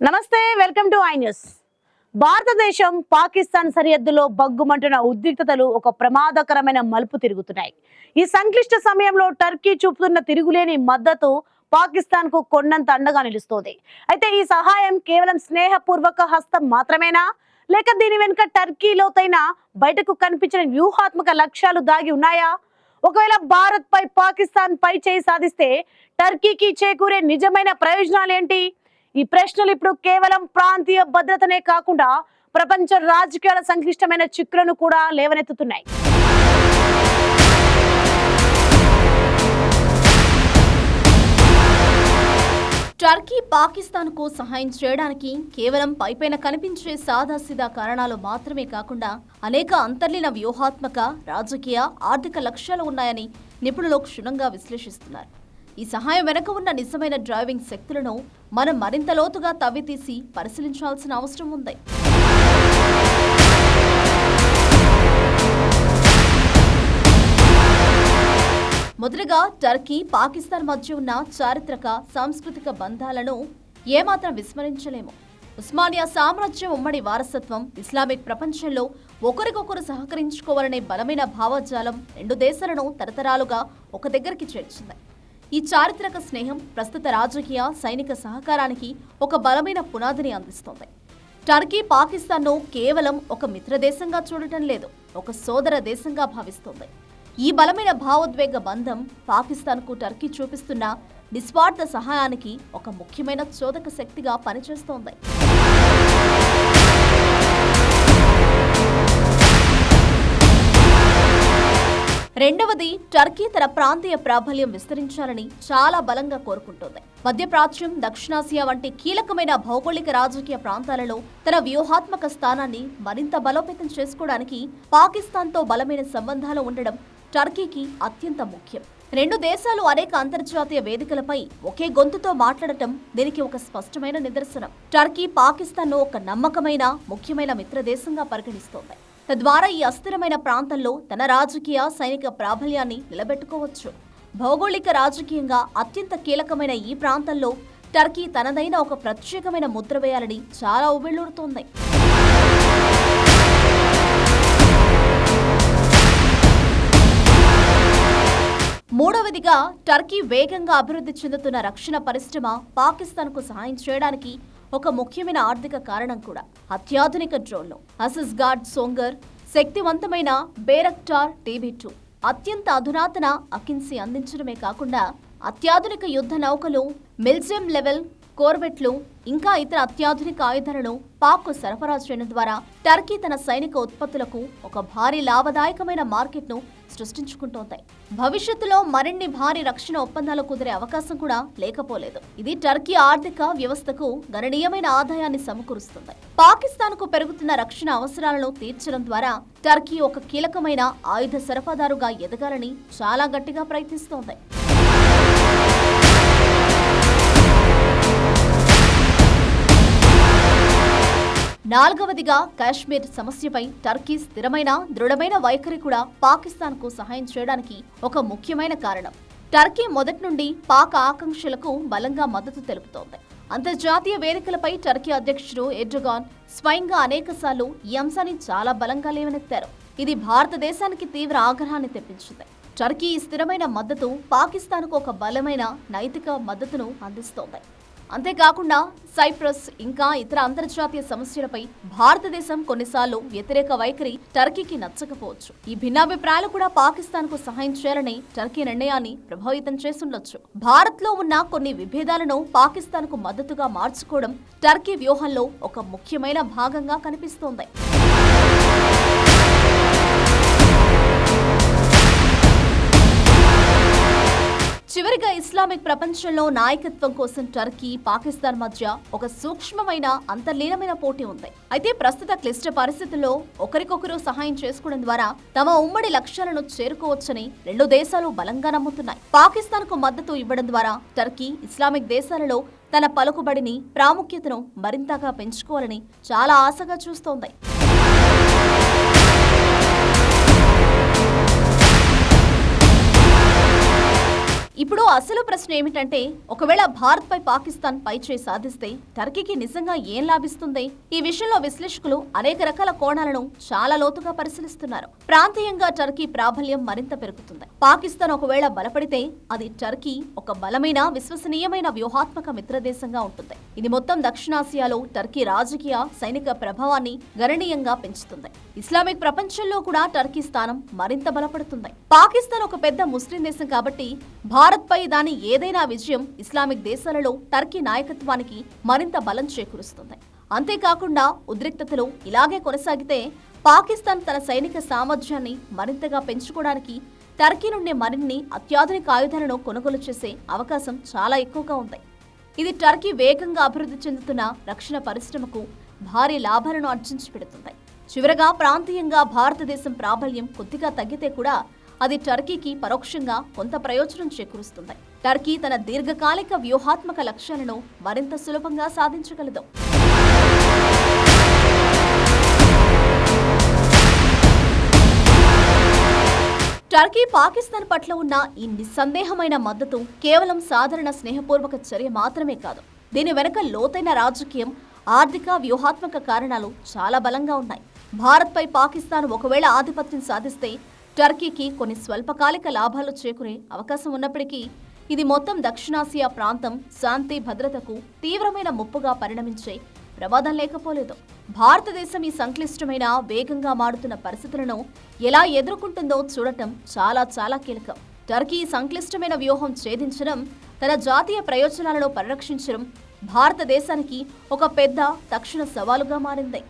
నమస్తే welcome to I news భారతదేశం పాకిస్తాన్ సరిహద్దులో బగ్గుమంటున్న ఉద్రిక్తతలు ఒక ప్రమాదకరమైన మలుపు తిరుగుతున్నాయి. ఈ సంక్లిష్ట సమయంలో టర్కీ చూపుతున్న తిరుగులేని మద్దతు పాకిస్తాన్కు కొన్నంత అండగా నిలుస్తోంది. అయితే ఈ సహాయం కేవలం స్నేహపూర్వక హస్తం మాత్రమేనా? లేక దీని వెనుక టర్కీ లోతైన బయటకు కనిపించిన వ్యూహాత్మక లక్ష్యాలు దాగి ఉన్నాయా? ఒకవేళ భారత్ పై పాకిస్తాన్ పై చేయి సాధిస్తే టర్కీకి చేకూరే నిజమైన ప్రయోజనాలు ఏంటి ఈ ప్రశ్నలు ఇప్పుడు కేవలం ప్రాంతీయ భద్రతనే కాకుండా ప్రపంచ రాజకీయాల సంక్లిష్టమైన చిక్కులను కూడా లేవనెత్తుతున్నాయి. టర్కీ పాకిస్తాన్కు సహాయం చేయడానికి కేవలం పైపైన కనిపించే సాదాసీదా కారణాలు మాత్రమే కాకుండా అనేక అంతర్లీన వ్యూహాత్మక రాజకీయ ఆర్థిక లక్ష్యాలు ఉన్నాయని నిపుణులు క్షుణ్ణంగా విశ్లేషిస్తున్నారు. ఈ సహాయం వెనుక ఉన్న నిజమైన డ్రైవింగ్ శక్తులను మనం మరింత లోతుగా తవ్వితీసి పరిశీలించాల్సిన అవసరం ఉంది. మొదటగా టర్కీ పాకిస్తాన్ మధ్య ఉన్న చారిత్రక సాంస్కృతిక బంధాలను ఏమాత్రం విస్మరించలేము. ఉస్మానియా సామ్రాజ్యం ఉమ్మడి వారసత్వం ఇస్లామిక్ ప్రపంచంలో ఒకరికొకరు సహకరించుకోవాలనే బలమైన భావజాలం రెండు దేశాలను తరతరాలుగా ఒక దగ్గరికి చేర్చింది. ఈ చారిత్రక స్నేహం ప్రస్తుత రాజకీయ సైనిక సహకారానికి ఒక బలమైన పునాదిని అందిస్తోంది. టర్కీ పాకిస్తాన్ను కేవలం ఒక మిత్రదేశంగా చూడటం లేదు ఒక సోదర దేశంగా భావిస్తోంది. ఈ బలమైన భావోద్వేగ బంధం పాకిస్తాన్కు టర్కీ చూపిస్తున్న నిస్వార్థ సహాయానికి ఒక ముఖ్యమైన చోదక శక్తిగా పనిచేస్తోంది. రెండవది టర్కీ తన ప్రాంతీయ ప్రాబల్యం విస్తరించాలని చాలా బలంగా కోరుకుంటోంది. మధ్యప్రాచ్యం దక్షిణాసియా వంటి కీలకమైన భౌగోళిక రాజకీయ ప్రాంతాలలో తన వ్యూహాత్మక స్థానాన్ని మరింత బలోపేతం చేసుకోవడానికి పాకిస్తాన్తో బలమైన సంబంధాలు ఉండడం టర్కీకి అత్యంత ముఖ్యం. రెండు దేశాలు అనేక అంతర్జాతీయ వేదికలపై ఒకే గొంతుతో మాట్లాడటం దీనికి ఒక స్పష్టమైన నిదర్శనం. టర్కీ పాకిస్తాన్ను ఒక నమ్మకమైన ముఖ్యమైన మిత్రదేశంగా పరిగణిస్తోంది. తద్వారా ఈ అస్థిరమైన ప్రాంతంలో తన రాజకీయ సైనిక ప్రాబల్యాన్ని నిలబెట్టుకోవచ్చు. భౌగోళిక రాజకీయంగా అత్యంత కీలకమైన ఈ ప్రాంతంలో టర్కీ తనదైన ఒక ప్రత్యేకమైన ముద్ర వేయాలని చాలా ఉవ్విళ్ళూరుతోంది మూడవదిగా టర్కీ వేగంగా అభివృద్ధి చెందుతున్న రక్షణ పరిశ్రమ పాకిస్తాన్కు సహాయం చేయడానికి ఒక ముఖ్యమైన ఆర్థిక కారణం కూడా. అత్యాధునిక డ్రోన్లు. అసిస్ గార్డ్ సోంగర్ శక్తివంతమైన బేరక్టార్ టీవీ టూ. అత్యంత అధునాతన అకిన్సీ అందించడమే కాకుండా అత్యాధునిక యుద్ధ నౌకలు మిల్జియం లెవెల్ కోర్బెట్లు ఇంకా ఇతర అత్యాధునిక ఆయుధాలను పాక్కు సరఫరా చేయడం ద్వారా టర్కీ తన సైనిక ఉత్పత్తులకు ఒక భారీ లాభదాయకమైన మార్కెట్ను సృష్టించుకుంటోంది. భవిష్యత్తులో మరిన్ని భారీ రక్షణ ఒప్పందాలు కుదిరే అవకాశం కూడా లేకపోలేదు. ఇది టర్కీ ఆర్థిక వ్యవస్థకు గణనీయమైన ఆదాయాన్ని సమకూరుస్తుంది. పాకిస్తాన్కు పెరుగుతున్న రక్షణ అవసరాలను తీర్చడం ద్వారా టర్కీ ఒక కీలకమైన ఆయుధ సరఫరాదారుగా ఎదగాలని చాలా గట్టిగా ప్రయత్నిస్తోంది. నాలుగవదిగా కాశ్మీర్ సమస్యపై టర్కీ స్థిరమైన దృఢమైన వైఖరి కూడా పాకిస్తాన్కు సహాయం చేయడానికి ఒక ముఖ్యమైన కారణం. టర్కీ మొదటి నుండి పాక్ ఆకాంక్షలకు బలంగా మద్దతు తెలుపుతోంది. అంతర్జాతీయ వేదికలపై టర్కీ అధ్యక్షుడు ఎర్డోగాన్ స్వయంగా అనేకసార్లు ఈ అంశాన్ని చాలా బలంగా లేవనెత్తారు. ఇది భారతదేశానికి తీవ్ర ఆగ్రహాన్ని తెప్పించింది. టర్కీ స్థిరమైన మద్దతు పాకిస్తాన్కు ఒక బలమైన నైతిక మద్దతును అందిస్తోంది. అంతేకాకుండా సైప్రస్ ఇంకా ఇతర అంతర్జాతీయ సమస్యలపై భారతదేశం కొన్నిసార్లు వ్యతిరేక వైఖరి టర్కీకి నచ్చకపోవచ్చు. ఈ భిన్నాభిప్రాయాలు కూడా పాకిస్తాన్కు సహాయం చేయాలని టర్కీ నిర్ణయాన్ని ప్రభావితం చేస్తుండొచ్చు. భారత్లో ఉన్న కొన్ని విభేదాలను పాకిస్తాన్కు మద్దతుగా మార్చుకోవడం టర్కీ వ్యూహంలో ఒక ముఖ్యమైన భాగంగా కనిపిస్తోంది. ఇస్లామిక్ ప్రపంచంలో నాయకత్వం కోసం టర్కీ పాకిస్తాన్ మధ్య ఒక సూక్ష్మమైన అంతర్లీనమైన పోటీ ఉంది. అయితే ప్రస్తుత క్లిష్ట పరిస్థితుల్లో ఒకరికొకరు సహాయం చేసుకోవడం ద్వారా తమ ఉమ్మడి లక్ష్యాలను చేరుకోవచ్చని రెండు దేశాలు బలంగా నమ్ముతున్నాయి. పాకిస్తాన్కు మద్దతు ఇవ్వడం ద్వారా టర్కీ ఇస్లామిక్ దేశాలలో తన పలుకుబడిని ప్రాముఖ్యతను మరింతగా పెంచుకోవాలని చాలా ఆశగా చూస్తోంది. ఇప్పుడు అసలు ప్రశ్న ఏమిటంటే ఒకవేళ భారత్ పై పాకిస్తాన్ పైచేయి సాధిస్తే టర్కీకి నిజంగా ఏం లాభిస్తుంది? ఈ విషయంలో విశ్లేషకులు అనేక రకాల కోణాలను చాలా లోతుగా పరిశీలిస్తున్నారు. ప్రాంతీయంగా టర్కీ ప్రాబల్యం మరింత పెరుగుతుంది. పాకిస్తాన్ ఒకవేళ బలపడితే అది టర్కీ ఒక బలమైన విశ్వసనీయమైన వ్యూహాత్మక మిత్రదేశంగా ఉంటుంది. ఇది మొత్తం దక్షిణాసియాలో టర్కీ రాజకీయ సైనిక ప్రభావాన్ని గణనీయంగా పెంచుతుంది. ఇస్లామిక్ ప్రపంచంలో కూడా టర్కీ స్థానం మరింత బలపడుతుంది. పాకిస్తాన్ ఒక పెద్ద ముస్లిం దేశం కాబట్టి భారత్పై దాని ఏదైనా విజయం ఇస్లామిక్ దేశాలలో టర్కీ నాయకత్వానికి మరింత బలం చేకూరుస్తుంది. అంతేకాకుండా ఉద్రిక్తతలు ఇలాగే కొనసాగితే పాకిస్తాన్ తన సైనిక సామర్థ్యాన్ని మరింతగా పెంచుకోవడానికి టర్కీ నుండి మరిన్ని అత్యాధునిక ఆయుధాలను కొనుగోలు చేసే అవకాశం చాలా ఎక్కువగా ఉంది. ఇది టర్కీ వేగంగా అభివృద్ధి చెందుతున్న రక్షణ పరిశ్రమకు భారీ లాభాలను ఆర్జించి పెడుతుంది. చివరగా ప్రాంతీయంగా భారతదేశం ప్రాబల్యం కొద్దిగా తగ్గితే కూడా అది టర్కీకి పరోక్షంగా కొంత ప్రయోజనం చేకూరుస్తుంది. టర్కీ తన దీర్ఘకాలిక వ్యూహాత్మక లక్ష్యాలను మరింత సులభంగా సాధించగలదు. టర్కీ పాకిస్తాన్ పట్ల ఉన్న ఈ నిస్సందేహమైన మద్దతు కేవలం సాధారణ స్నేహపూర్వక చర్య మాత్రమే కాదు దీని వెనుక లోతైన రాజకీయం ఆర్థిక వ్యూహాత్మక కారణాలు చాలా బలంగా ఉన్నాయి. భారత్పై పాకిస్తాన్ ఒకవేళ ఆధిపత్యం సాధిస్తే టర్కీకి కొన్ని స్వల్పకాలిక లాభాలు చేకూరే అవకాశం ఉన్నప్పటికీ ఇది మొత్తం దక్షిణాసియా ప్రాంతం శాంతి భద్రతకు తీవ్రమైన ముప్పుగా పరిణమించే ప్రమాదం లేకపోలేదు. భారతదేశం ఈ సంక్లిష్టమైన వేగంగా మారుతున్న పరిస్థితులను ఎలా ఎదుర్కొంటుందో చూడటం చాలా చాలా కీలకం. టర్కీ సంక్లిష్టమైన వ్యూహం ఛేదించడం తన జాతీయ ప్రయోజనాలను పరిరక్షించడం భారతదేశానికి ఒక పెద్ద తక్షణ సవాలుగా మారింది.